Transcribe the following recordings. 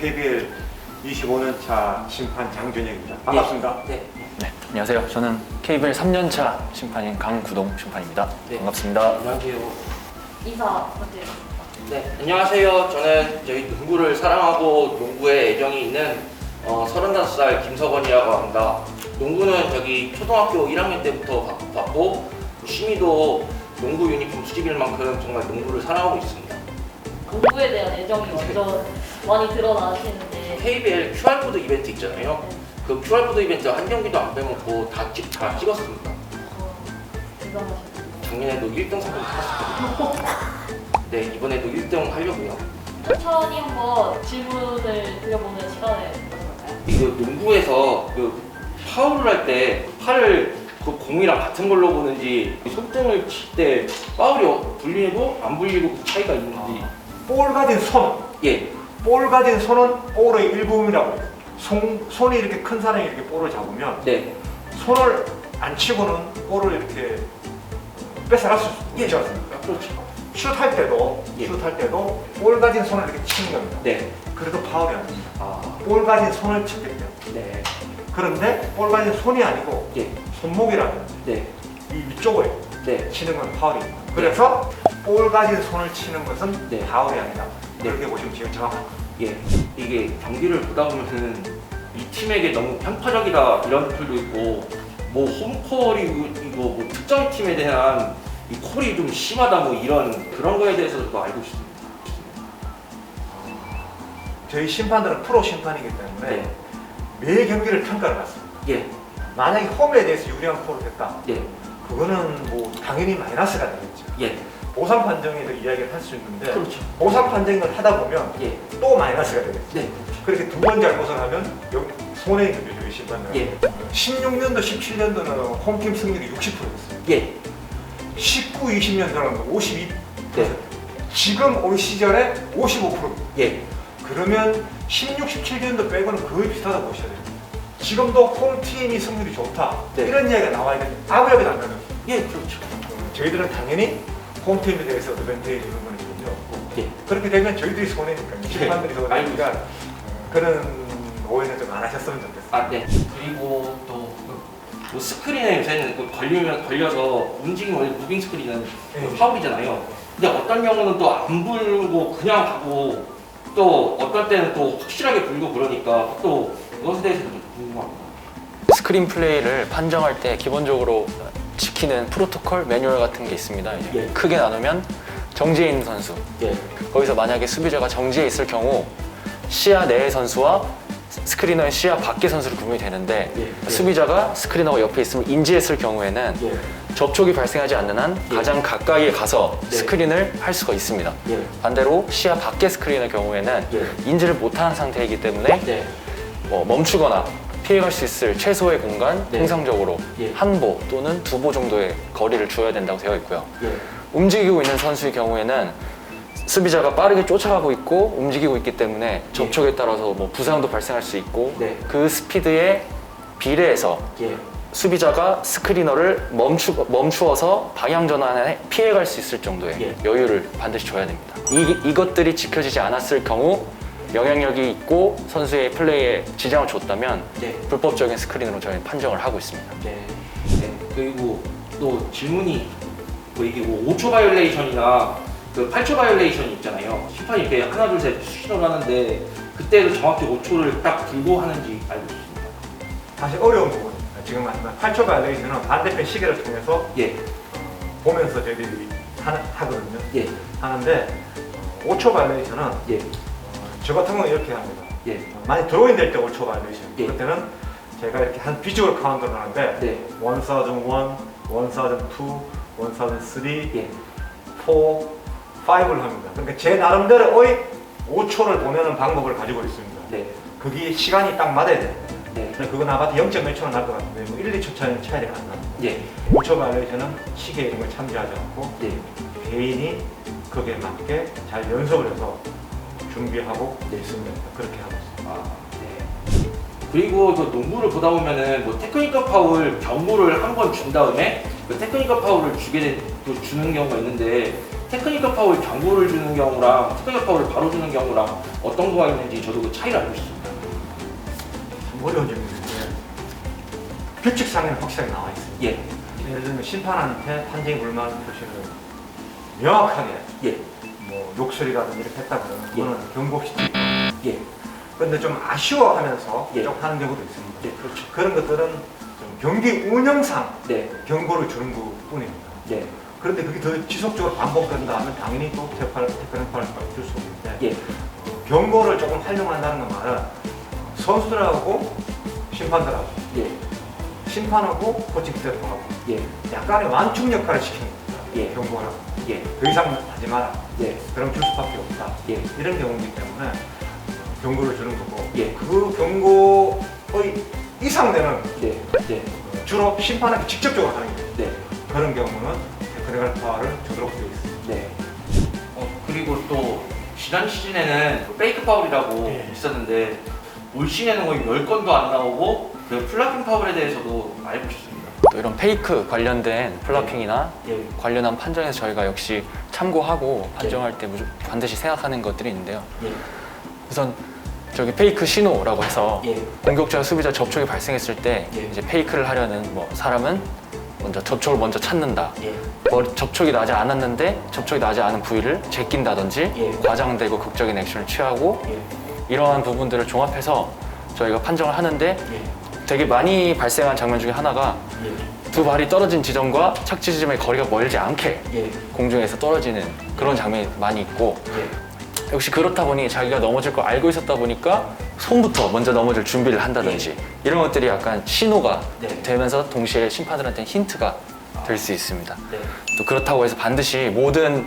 KBL 25년차 심판 장준혁입니다. 반갑습니다. 네. 네, 안녕하세요. 저는 KBL 3년차 심판인 강구동 심판입니다. 네. 반갑습니다. 안녕하세요. 인사 부탁드립니다. 네, 안녕하세요. 저는 저희 농구를 사랑하고 농구에 애정이 있는 어, 35살 김석원이라고 합니다. 농구는 저기 초등학교 1학년 때부터 받- 받고 취미도 농구 유니폼 수집일 만큼 정말 농구를 사랑하고 있습니다. 농구에 대한 애정이 완전 많이 드러나시는데 KBL QR코드 이벤트 있잖아요. 그 QR코드 이벤트 한 경기도 안 빼먹고 다, 찍, 다 찍었습니다. 어. 작년에도 1등 상금 타봤습니다. 네, 이번에도 1등 하려고요. 천천히 한번 질문을 드려보는 시간을 가져볼까요? 이거 농구에서 그 파울을 할 때 팔을 그 공이랑 같은 걸로 보는지 손등을 칠 때 파울이 어- 불리고 안 불리고 그 차이가 있는지 볼 가진 손, 예, 볼 가진 손은 볼의 일부분이라고 해요. 손, 손이 이렇게 큰 사람이 이렇게 볼을 잡으면 네, 손을 안 치고는 볼을 이렇게 뺏어갈 수 예. 있지 않습니까? 그렇죠. 슛할 때도 예. 슛할 때도 볼 가진 손을 이렇게 치는 겁니다. 네, 그래도 파울이 아닙니다. 아, 볼 가진 손을 쳤기 때문에. 네, 그런데 볼 가진 손이 아니고 예, 손목이라는 네, 이 위쪽을 네, 치는 건 파울입니다. 그래서 볼 가진 손을 치는 것은 네. 파울이 아니다. 네. 그렇게 보시면 제일 정확합니다. 예. 이게 경기를 보다 보면은 이 팀에게 너무 편파적이다 이런 표도 있고 뭐 홈콜이 이거 뭐 특정 팀에 대한 이 콜이 좀 심하다 뭐 이런 그런 거에 대해서도 알고 싶습니다. 저희 심판들은 프로 심판이기 때문에 네. 매 경기를 평가를 받습니다. 예, 만약에 홈에 대해서 유리한 콜을 했다. 예, 그거는 뭐 당연히 마이너스가 되겠죠. 예. 보상 판정에도 이야기를 할 수 있는데 그렇죠. 보상 판정을 하다 보면 예, 또 마이너스가 되겠죠. 네, 그렇게 두 번 잘못을 하면 여기 손해 있는 거죠, 심판들은. 예. 16년도, 17년도는 홈팀 승률이 60%였어요. 예, 19, 20년도는 52%. 네, 지금 올 시절에 55%. 예, 그러면 16, 17년도 빼고는 거의 비슷하다고 보셔야 돼요. 지금도 홈팀이 승률이 좋다. 네. 이런 이야기가 나와 있는데 아무리 난다면 예, 그렇죠. 저희들은 당연히 홈팀에 대해서 어드밴테이지 건 전혀 없고 예, 그렇게 되면 저희들이 손해니까 심판들이 네. 손해니까 어, 그런 오해는 좀 안 하셨으면 좋겠어요. 아, 네. 그리고 또. 뭐 스크린에 요새는 그 걸리면 걸려서 움직임 원래 무빙 스크린은 네. 파울이잖아요. 근데 어떤 경우는 또 안 불고 그냥 가고 또 어떤 때는 또 확실하게 불고 그러니까 또 그것에 대해서도 좀 궁금합니다. 스크린 플레이를 판정할 때 기본적으로 지키는 프로토콜 매뉴얼 같은 게 있습니다. 이제 예. 크게 나누면 정지해 있는 선수. 예, 거기서 만약에 수비자가 정지해 있을 경우 시야 내의 선수와 스크리너의 시야 밖의 선수로 구분이 되는데 예. 예. 수비자가 스크리너가 옆에 있음을 인지했을 경우에는 예, 접촉이 발생하지 않는 한 예. 가장 가까이에 가서 네. 스크린을 할 수가 있습니다. 예, 반대로 시야 밖의 스크린의 경우에는 예. 인지를 못하는 상태이기 때문에 네, 뭐 멈추거나 피해갈 수 있을 최소의 공간 네. 통상적으로 예. 한 보 또는 두 보 정도의 거리를 줘야 된다고 되어 있고요. 예, 움직이고 있는 선수의 경우에는 수비자가 빠르게 쫓아가고 있고 움직이고 있기 때문에 접촉에 따라서 뭐 부상도 발생할 수 있고 네. 그 스피드에 비례해서 예, 수비자가 스크리너를 멈추, 멈추어서 방향 전환에 피해갈 수 있을 정도의 예. 여유를 반드시 줘야 됩니다. 이, 이것들이 지켜지지 않았을 경우 영향력이 있고 선수의 플레이에 지장을 줬다면 네, 불법적인 스크린으로 저희는 판정을 하고 있습니다. 네. 네. 그리고 또 질문이 뭐 이게 뭐 5초 바이올레이션이나 그 8초 바이올레이션이 있잖아요. 심판이 이렇게 하나 둘 셋 수신호를 하는데 그때도 정확히 5초를 딱 들고 하는지 알고 있습니다. 사실 어려운 부분입니다. 지금 말씀한 8초 바이올레이션은 반대편 시계를 통해서 예, 보면서 저희들이 하, 하거든요. 예, 하는데 5초 바이올레이션은 예, 저 같은 경우는 이렇게 합니다. 예, 어, 많이 드로잉 될 때 5초 바이올레이션. 예. 그럴 때는 제가 이렇게 한 비주얼 카운터를 하는데 네, 1001, 1002, 1003, 예, 4, 5를 합니다. 그러니까 제 나름대로의 5초를 보내는 방법을 가지고 있습니다. 네, 그게 시간이 딱 맞아야 돼요. 네, 그건 아마도 0몇 초는 날 것 같은데 뭐 1, 2초 차이는 차이가 안 납니다. 예, 5초 바이올레이션은 시계 이런 걸 참조하지 않고 네, 개인이 거기에 맞게 잘 연습을 해서 준비하고 네. 있습니다. 그렇게 하고 있습니다. 아, 네. 그리고 그 농구를 보다 보면은 뭐 테크니컬 파울 경고를 한 번 준 다음에 그 테크니컬 파울을 주게 된, 또 주는 경우가 있는데 테크니컬 파울 경고를 주는 경우랑 테크니컬 파울을 바로 주는 경우랑 어떤 거가 있는지 저도 그 차이를 알고 싶습니다. 참 어려운 질문인데 규칙상에는 확실하게 나와 있어요. 예, 예를 들면 심판한테 판정이 불만 표시를 명확하게 예, 뭐 욕설이라든지 이렇게 했다 그러면 그거는 경고시키 예, 그런데 좀 아쉬워하면서 예. 좀 하는 경우도 있습니다. 네, 그렇죠. 그런 것들은 좀 경기 운영상 네, 경고를 주는 것 뿐입니다. 네, 그런데 그게 더 지속적으로 반복된다 하면 당연히 또 테크팔, 테크니컬 줄수 있는데 예, 어, 경고를 조금 활용한다는 건 말은 선수들하고 심판들하고 예, 심판하고 코칭 스태프하고 예, 약간의 완충 역할을 시키는. 예. 경고를 예, 더 이상 하지 마라. 예, 그럼 줄 수밖에 없다. 예, 이런 경우이기 때문에 경고를 주는 거고 예. 그 경고의 이상 되는 네, 네, 주로 심판에게 직접적으로 하는 거예요. 네. 그런 경우는 테크니컬 파울을 주도록 되어 있습니다. 네. 어, 그리고 또 지난 시즌에는 그 페이크 파울이라고 예. 있었는데 올 시즌에는 거의 10건도 안 나오고 그 플라핑 파울에 대해서도 알고 싶습니다. 또 이런 페이크 관련된 플라핑이나 예. 관련한 판정에서 저희가 역시 참고하고 판정할 때 무조- 반드시 생각하는 것들이 있는데요. 예. 우선 저기 페이크 신호라고 해서 예. 공격자 수비자 접촉이 발생했을 때 예. 이제 페이크를 하려는 뭐 사람은 먼저 접촉을 먼저 찾는다. 예. 머리 접촉이 나지 않았는데 접촉이 나지 않은 부위를 제낀다든지 예. 과장되고 극적인 액션을 취하고 예. 이러한 부분들을 종합해서 저희가 판정을 하는데 예. 되게 많이 발생한 장면 중에 하나가 예. 두 발이 떨어진 지점과 착지 지점의 거리가 멀지 않게 예. 공중에서 떨어지는 그런 장면이 많이 있고 예. 역시 그렇다 보니 자기가 넘어질 걸 알고 있었다 보니까 손부터 먼저 넘어질 준비를 한다든지 이런 것들이 약간 신호가 네. 되면서 동시에 심판들한테 힌트가 될 수 있습니다. 네. 또 그렇다고 해서 반드시 모든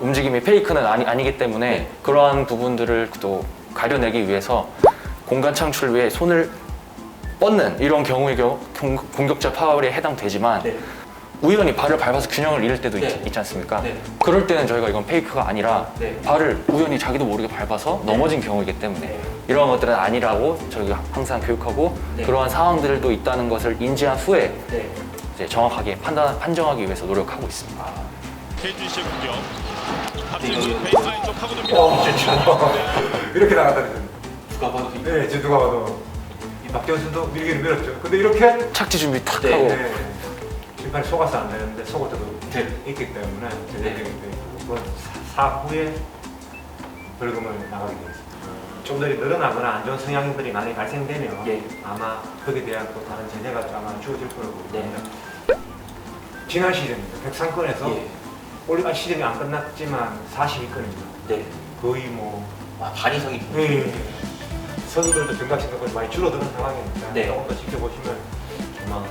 움직임이 페이크는 아니, 아니기 때문에 네. 그러한 부분들을 또 가려내기 위해서 공간 창출 위해 손을 뻗는 이런 경우의 경우 공- 공격자 파울에 해당되지만 네. 우연히 발을 밟아서 균형을 잃을 때도 네. 있, 지 않습니까? 네. 그럴 때는 저희가 이건 페이크가 아니라 네. 발을 우연히 자기도 모르게 밟아서 넘어진 경우이기 때문에 네. 이러한 것들은 아니라고 저희가 항상 교육하고 네. 그러한 상황들도 있다는 것을 인지한 후에 네. 이제 정확하게 판단, 판정하기 위해서 노력하고 있습니다. KG 씨의 공격. 네, 박진수 베이스라인 쪽 파고듭니다. 어, 이렇게 나갔다는 거죠. 누가 봐도 이- 네, 제 누가 봐도 이 박재원 선수도 밀기는 밀었죠. 근데 이렇게 착지 준비 탁 네. 하고 네, 심판이 속아서 안 되는데 속을 때도 네. 있기 때문에 네. 제재적인 데 그건 사- 사후에 벌금을 나가게 되어 있습니다. 좀 더 늘어나거나 안 좋은 성향들이 많이 발생되면 예. 아마 거기에 대한 또 다른 제재가 아마 주어질 거라고 네. 봅니다. 지난 시즌입니다. 백상권에서 예. 올리가 시즌이 안 끝났지만 42건입니다. 네. 거의 뭐 아, 반 이상이 예, 예. 선수들도 경각 생각이 많이 줄어드는 상황이니까 네. 조금 더 지켜보시면 아마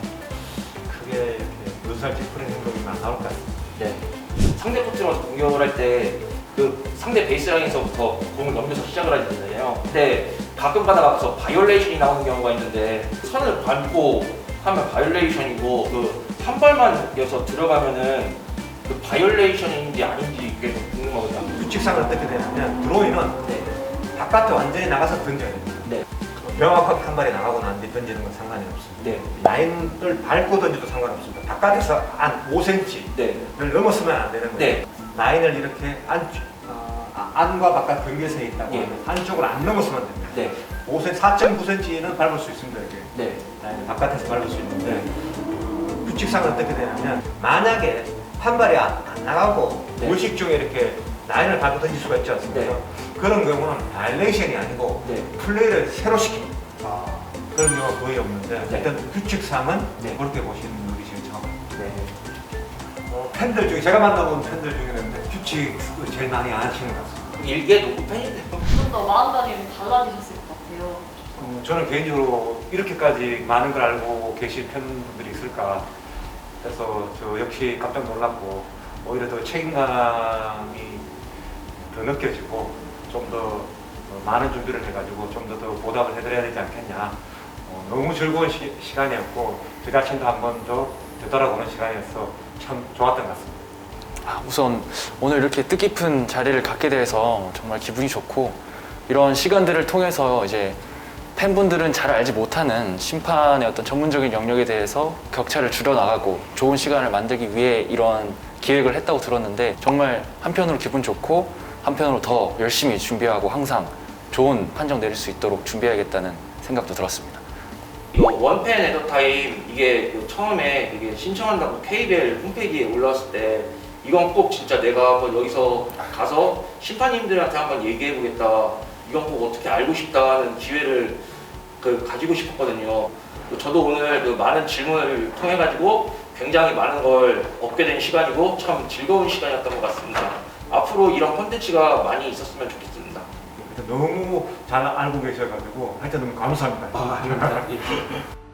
크게 이렇게 눈살 찌푸리는 행동이 안 나올 것 같습니다. 네. 상대 코트로 공격을 할 때 그 상대 베이스라인에서부터 공을 넘겨서 시작을 하게 되잖아요. 근데 가끔 가다가 바이올레이션이 나오는 경우가 있는데 선을 밟고 하면 바이올레이션이고 그 한 발만 이어서 들어가면은 그 바이올레이션인지 아닌지 그게 좀 궁금하거든요. 규칙상은 어떻게 되냐면 드로이는 네. 바깥에 완전히 나가서 던져야 됩니다. 네. 명확하게 한 발이 나가고 난뒤 던지는 건 상관이 없습니다. 네. 라인을 밟고 던져도 상관없습니다. 바깥에서 한 5cm를 네. 넘었으면 안 되는 거예요. 네. 라인을 이렇게 안, 어, 아, 안과 바깥 경계선에 있다고 예. 하면 안쪽으로 안 넘었으면 됩니다. 네. 5cm, 4.9cm는 밟을 수 있습니다. 이렇게. 네. 라인 바깥에서 밟을 수 있는데 그 규칙상은 어떻게 되냐면 만약에 한 발이 안, 안 나가고 네. 무의식 중에 이렇게 라인을 밟고 던질 수가 있지 않습니까? 네. 그런 경우는 바이레이션이 아니고 네. 플레이를 새로 시킵니다. 아. 그런 경우가 거의 없는데 네. 일단 규칙상은 네. 그렇게 보시는 분이 제일 처음. 네. 어, 팬들 중에 제가 만나본 팬들 중에는 규칙 제일 많이 안 하시는 것 같습니다. 일개 농구 팬인데요. 좀 더 마음가짐이 달라지셨을 것 같아요. 어, 저는 개인적으로 이렇게까지 많은 걸 알고 계신 팬분들이 있을까 해서 저 역시 깜짝 놀랐고 오히려 더 책임감이 더 느껴지고 좀 더 많은 준비를 해가지고 좀 더 더 보답을 해드려야 되지 않겠냐 어, 너무 즐거운 시, 시간이었고 저 자신도 한 번 더 되돌아보는 시간이어서 참 좋았던 것 같습니다. 아, 우선 오늘 이렇게 뜻깊은 자리를 갖게 돼서 정말 기분이 좋고 이런 시간들을 통해서 이제 팬분들은 잘 알지 못하는 심판의 어떤 전문적인 영역에 대해서 격차를 줄여나가고 좋은 시간을 만들기 위해 이런 기획을 했다고 들었는데 정말 한편으로 기분 좋고 한편으로 더 열심히 준비하고 항상 좋은 판정 내릴 수 있도록 준비해야겠다는 생각도 들었습니다. 이거 원팬 에더타임 이게 그 처음에 이게 신청한다고 KBL 홈페이지에 올라왔을 때 이건 꼭 진짜 내가 한번 여기서 가서 심판님들한테 한번 얘기해 보겠다. 이건 꼭 어떻게 알고 싶다는 기회를 그 가지고 싶었거든요. 그 저도 오늘 그 많은 질문을 통해 가지고 굉장히 많은 걸 얻게 된 시간이고 참 즐거운 시간이었던 것 같습니다. 앞으로 이런 콘텐츠가 많이 있었으면 좋겠습니다. 너무 잘 알고 계셔가지고 하여튼 너무 감사합니다. 아, 아닙니다. 예.